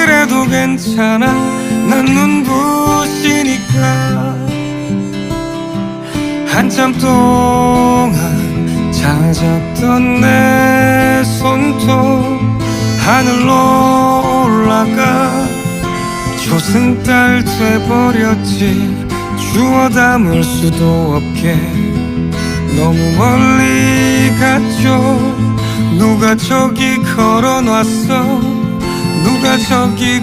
그래도 괜찮아. 난 눈부시니까. 한참 동안 찾았던 내 손톱 하늘로 올라가 조승달 돼버렸지. 주워 담을 수도 없게. 너무 멀리 갔죠. 누가 저기 걸어놨어 저기